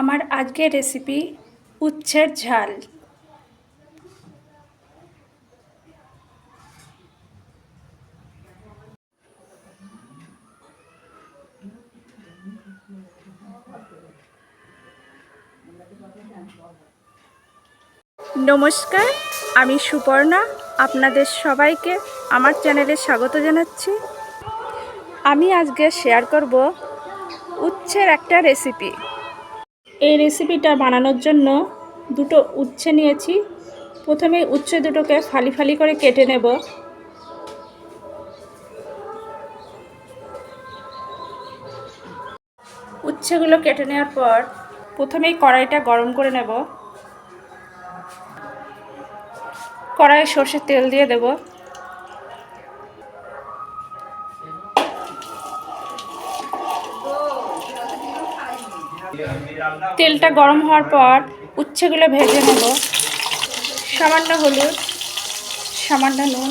আমার আজকের রেসিপি উচ্ছের ঝাল। নমস্কার, আমি সুপর্ণা, আপনাদের সবাইকে আমার চ্যানেলে স্বাগত জানাচ্ছি। আমি আজকে শেয়ার করব উচ্ছের একটা রেসিপি এই রেসিপিটা বানানোর জন্য দুটো উচ্ছে নিয়েছি। প্রথমে উচ্ছে দুটোকে ফালি ফালি করে কেটে নেব। উচ্ছেগুলো কেটে নেওয়ার পর প্রথমেই কড়াইটা গরম করে নেব। কড়াইয়ে সর্ষের তেল দিয়ে দেব। তেলটা গরম হওয়ার পর উচ্ছেগুলো ভেজে নেব। সামান্য হলুদ সামান্য নুন।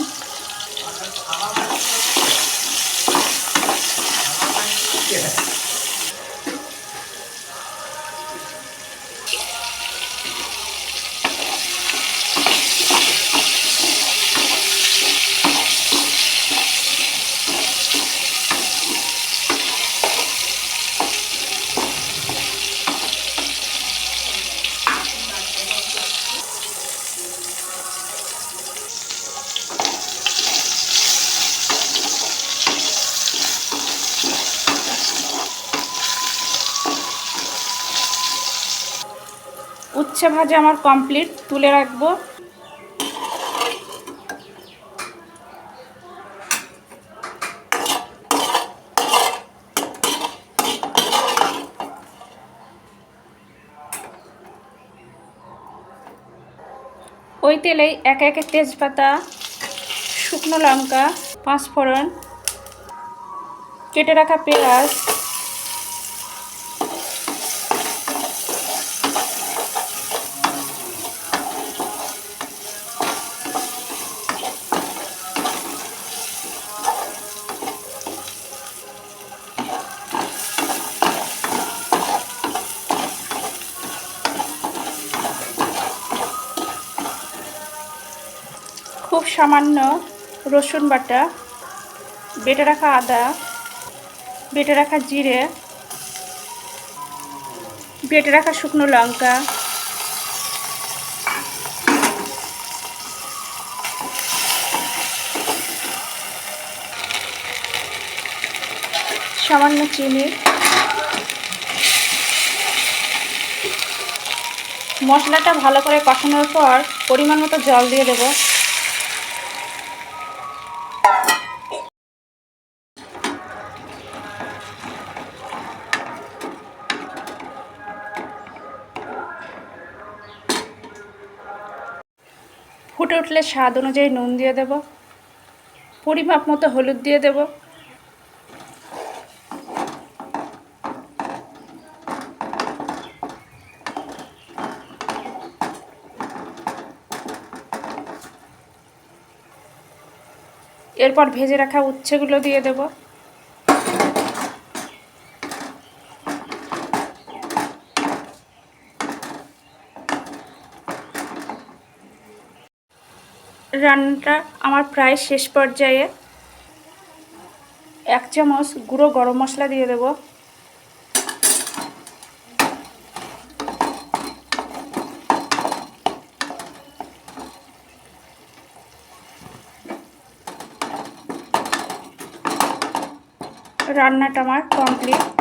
উচ্ছে ভাজা আমার কমপ্লিট তুলে রাখব। ওই তেলেই একে একে তেজপাতা, শুকনো লঙ্কা, পাঁচফোড়ন, কেটে রাখা পেঁয়াজ খুব সামান্য রসুন বাটা, বেটে রাখা আদা, বেটে রাখা জিরে, বেটে রাখা শুকনো লঙ্কা, সামান্য চিনি, মশলাটা ভালো করে কষানোর পর পরিমাণ মতো জল দিয়ে দেবো। ফুটে উঠলে স্বাদ অনুযায়ী নুন দিয়ে দেব, পরিমাপ মতো হলুদ দিয়ে দেব। এরপর ভেজে রাখা উচ্ছেগুলো দিয়ে দেব। রান্নাটা আমার প্রায় শেষ পর্যায়ে এক চামচ গুঁড়ো গরম মশলা দিয়ে দেব। রান্নাটা আমার কমপ্লিট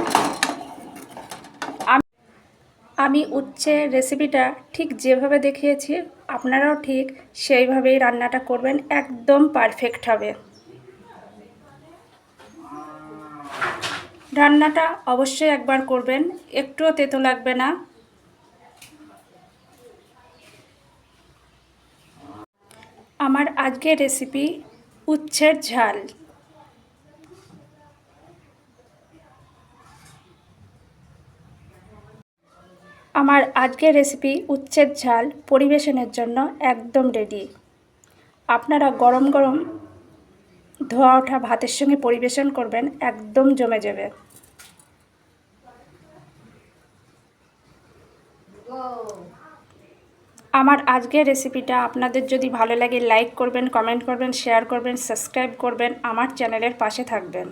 আমি উচ্ছে রেসিপিটা ঠিক যেভাবে দেখিয়েছি, আপনারাও ঠিক সেইভাবেই রান্নাটা করবেন, একদম পারফেক্ট হবে। রান্নাটা অবশ্যই একবার করবেন, একটুও তেতো লাগবে না। আমার আজকের রেসিপি উচ্ছের ঝাল। আমার আজকের রেসিপি উচ্ছের ঝাল পরিবেশনের জন্য একদম রেডি আপনারা গরম গরম ধোয়া ওঠা ভাতের সঙ্গে পরিবেশন করবেন, একদম জমে যাবে। আমার আজকের রেসিপিটা আপনাদের যদি ভালো লাগে লাইক করবেন কমেন্ট করবেন শেয়ার করবেন সাবস্ক্রাইব করবেন, আমার চ্যানেলের পাশে থাকবেন।